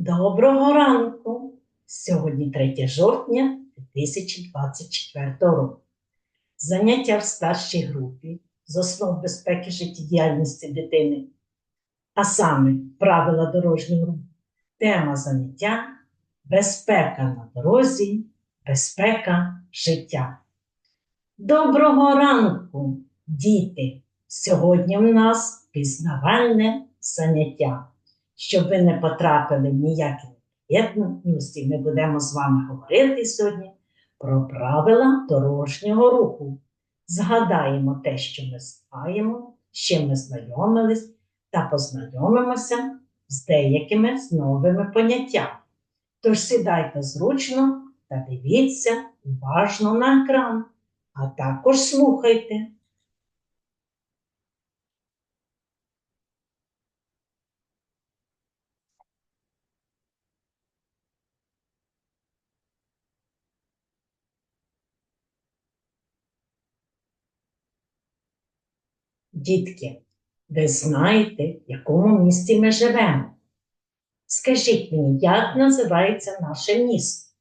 Доброго ранку! Сьогодні 3 жовтня 2024 року. Заняття в старшій групі з основ безпеки життєдіяльності дитини, а саме правила дорожнього руху. Тема заняття безпека на дорозі, безпека життя. Доброго ранку, діти! Сьогодні в нас пізнавальне заняття. Щоб ви не потрапили в ніякі єдності, ми будемо з вами говорити сьогодні про правила дорожнього руху. Згадаємо те, що ми знаємо, з чим ми знайомились, та познайомимося з деякими з новими поняттями. Тож сідайте зручно та дивіться уважно на екран, а також слухайте. Дітки, ви знаєте, в якому місті ми живемо? Скажіть мені, як називається наше місто?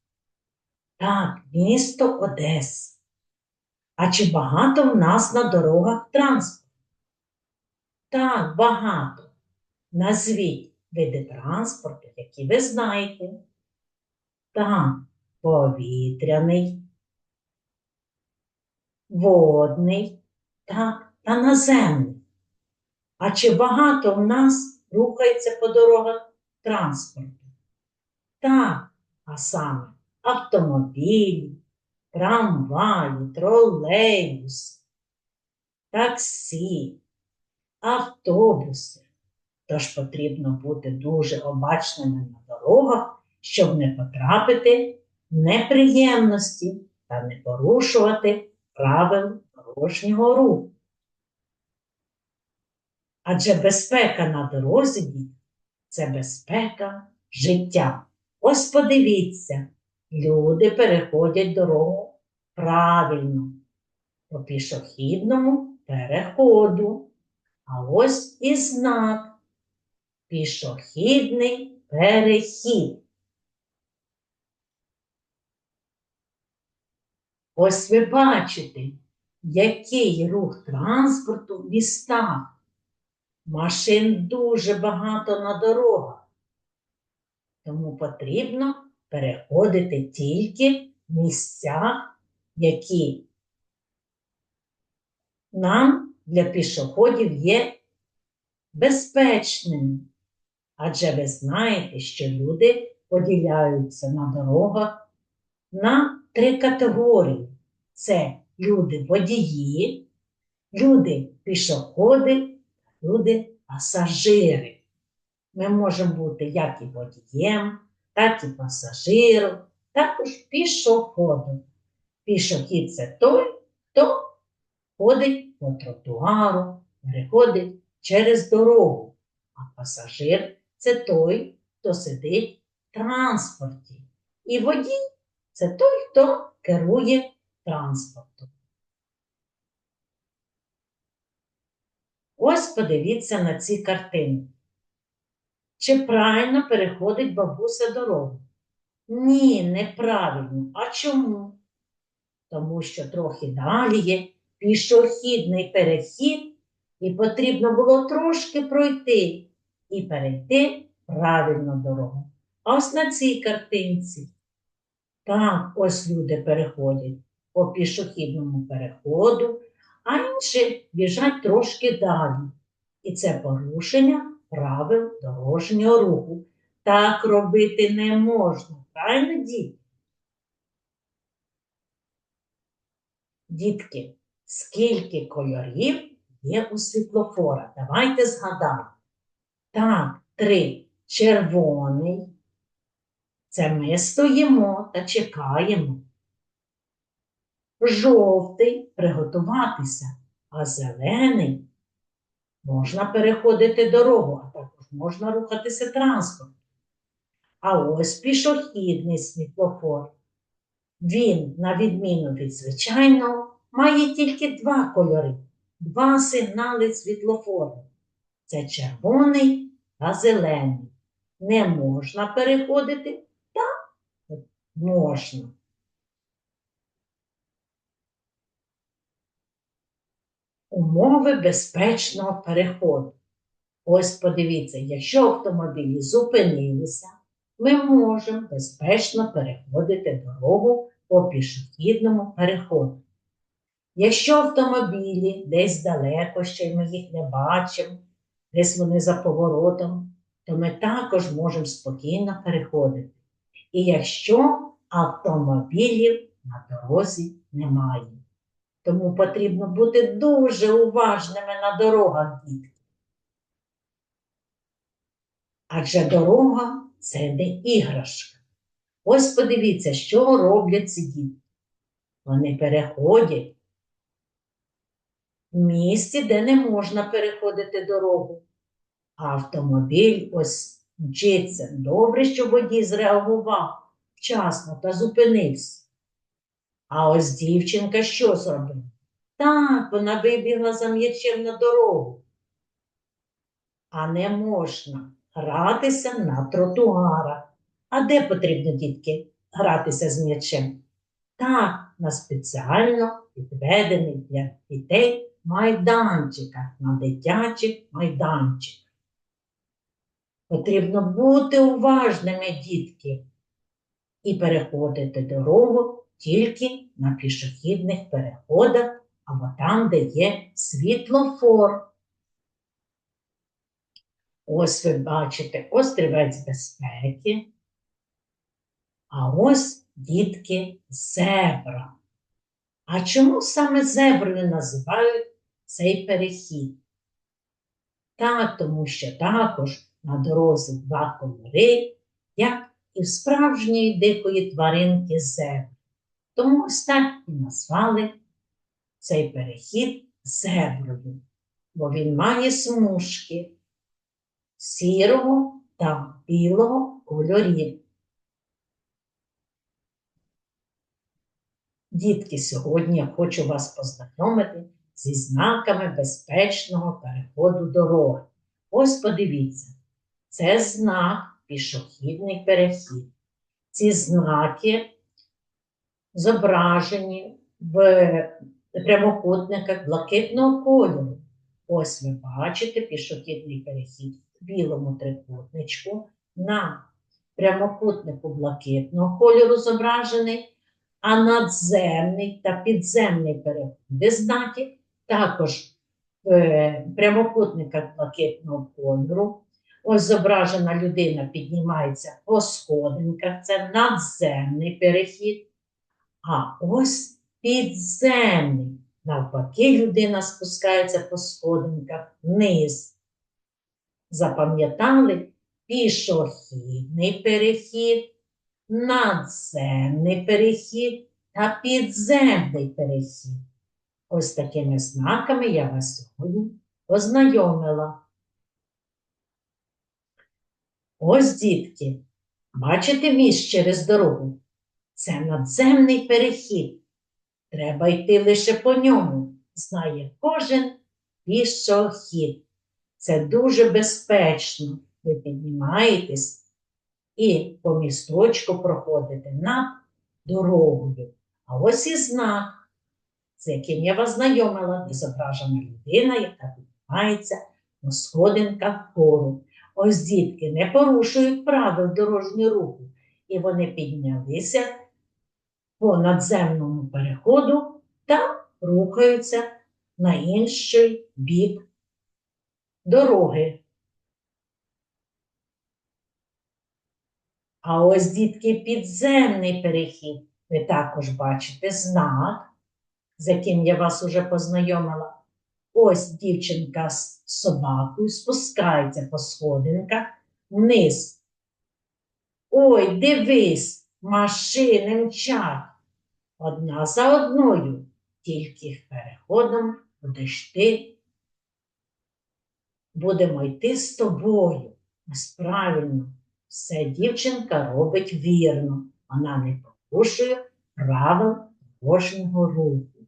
Так, місто Одеса. А чи багато в нас на дорогах транспорту? Так, багато. Назвіть види транспорту, які ви знаєте. Так, повітряний, водний, так, та наземний. А чи багато в нас рухається по дорогах транспорту? Так, а саме автомобілі, трамваї, тролейбуси, таксі, автобуси. Тож потрібно бути дуже обачними на дорогах, щоб не потрапити в неприємності та не порушувати правил дорожнього руху. Адже безпека на дорозі це безпека життя. Ось подивіться, люди переходять дорогу правильно по пішохідному переходу. А ось і знак пішохідний перехід. Ось ви бачите, який рух транспорту в містах. Машин дуже багато на дорогах, тому потрібно переходити тільки в місцях, які нам для пішоходів є безпечними. Адже ви знаєте, що люди поділяються на дорогах на три категорії: це люди водії, люди пасажири. Ми можемо бути як і водієм, так і пасажиром, також пішоходом. Пішохід це той, хто ходить по тротуару, переходить через дорогу, а пасажир це той, хто сидить в транспорті. І водій це той, хто керує транспортом. Ось подивіться на ці картини. Чи правильно переходить бабуся дорогу? Ні, неправильно. А чому? Тому що трохи далі є пішохідний перехід, і потрібно було трошки пройти і перейти правильно дорогу. А ось на цій картинці. Так, ось люди переходять по пішохідному переходу а інші біжать трошки далі. І це порушення правил дорожнього руху. Так робити не можна. Правильно, діти? Дітки, скільки кольорів є у світлофора? Давайте згадаємо. Так, три. Червоний. Це ми стоїмо та чекаємо жовтий приготуватися, а зелений можна переходити дорогу, а також можна рухатися транспорт. А ось пішохідний світлофор. Він, на відміну від звичайного, має тільки два кольори, два сигнали світлофору. Це червоний та зелений. не можна переходити? Так, можна. Умови безпечного переходу. Ось подивіться, якщо автомобілі зупинилися, ми можемо безпечно переходити дорогу по пішохідному переходу. Якщо автомобілі десь далеко, ще й ми їх не бачимо, десь вони за поворотом, то ми також можемо спокійно переходити. І якщо автомобілів на дорозі немає. Тому потрібно бути дуже уважними на дорогах, дітки. Адже дорога це не іграшка. Ось подивіться, що роблять ці діти. Вони переходять в місці, де не можна переходити дорогу. Автомобіль ось мчиться. Добре, що водій зреагував вчасно та зупинився. А ось дівчинка що зробила? Так, вона вибігла за м'ячем на дорогу. А не можна гратися на тротуарах. А де потрібно, дітки, гратися з м'ячем? Так, на спеціально відведений для дітей майданчиках, на дитячих майданчиках. Потрібно бути уважними, дітки, і переходити дорогу тільки на пішохідних переходах або там, де є світлофор. Ось ви бачите острівець безпеки. А ось дітки зебра. А чому саме зеброю називають цей перехід? Так, тому що також на дорозі два кольори, як і в справжньої дикої тваринки зебри. Тому ось так і назвали цей перехід зеброю, бо він має смужки сірого та білого кольорів. Дітки, сьогодні я хочу вас познайомити зі знаками безпечного переходу дороги. Ось подивіться, це знак пішохідний перехід. Ці знаки зображені в прямокутниках блакитного кольору. Ось ви бачите пішохідний перехід в білому трикутничку на прямокутнику блакитного кольору зображений, а надземний та підземний переходи знаки також в прямокутниках блакитного кольору. Ось зображена людина піднімається по сходинках, це надземний перехід. А ось підземний. Навпаки, людина спускається по сходинках вниз. Запам'ятали пішохідний перехід, надземний перехід та підземний перехід. Ось такими знаками я вас сьогодні познайомила. Ось, дітки, бачите міст через дорогу? Це надземний перехід. Треба йти лише по ньому, знає кожен пішохід. Це дуже безпечно. Ви піднімаєтесь і по місточку проходите над дорогою. А ось і знак, з яким я вас знайомила, зображена людина, яка піднімається на сходинках вгору. Ось дітки не порушують правил дорожнього руху, і вони піднялися по надземному переходу та рухаються на інший бік дороги. А ось, дітки, підземний перехід. Ви також бачите знак, з яким я вас уже познайомила. Ось дівчинка з собакою спускається по сходинках вниз. Ой, дивись, машини мчать. Одна за одною, тільки переходом будеш ти. Будемо йти з тобою. Ось правильно, все дівчинка робить вірно. Вона не порушує правил дорожнього руху.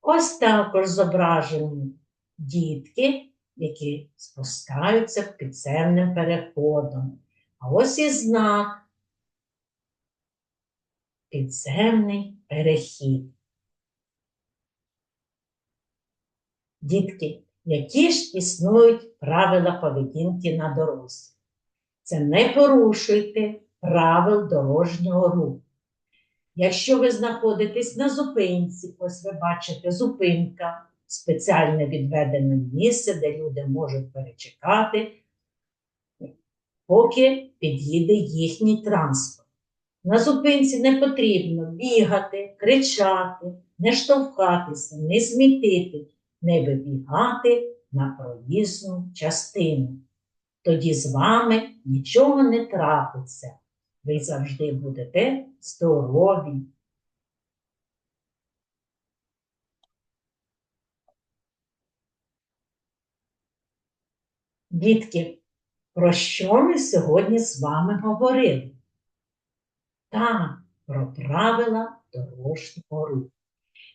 Ось також зображені дітки, які спускаються підземним переходом. А ось і знак. Підземний перехід. Дітки, які ж існують правила поведінки на дорозі? Це не порушуйте правил дорожнього руху. Якщо ви знаходитесь на зупинці, ось ви бачите зупинка, спеціально відведене місце, де люди можуть перечекати, поки під'їде їхній транспорт. На зупинці не потрібно бігати, кричати, не штовхатися, не смітити, не вибігати на проїзну частину. Тоді з вами нічого не трапиться. Ви завжди будете здорові. Дітки, про що ми сьогодні з вами говорили? Так, про правила дорожнього руху.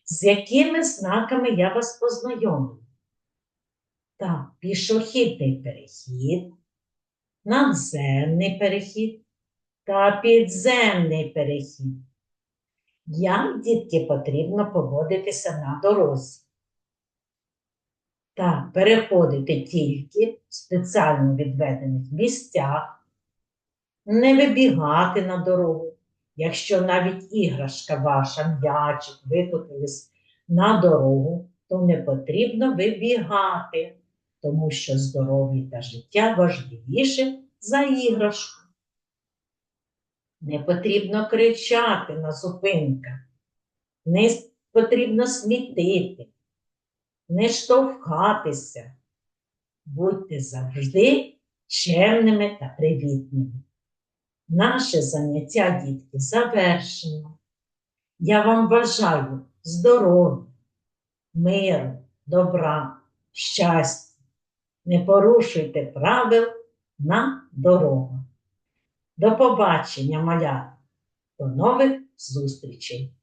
З якими знаками я вас познайомлю? Так, пішохідний перехід, надземний перехід та підземний перехід. Як, дітки, потрібно поводитися на дорозі? Так, переходити тільки в спеціально відведених місцях, не вибігати на дорогу. Якщо навіть іграшка ваша, м'ячик викотились на дорогу, то не потрібно вибігати, тому що здоров'я та життя важливіше за іграшку. Не потрібно кричати на зупинках, не потрібно смітити, не штовхатися. Будьте завжди чемними та привітними. Наше заняття, дітки, завершено. Я вам бажаю здоров'я, миру, добра, щастя. Не порушуйте правил на дорогах. До побачення, малята. До нових зустрічей!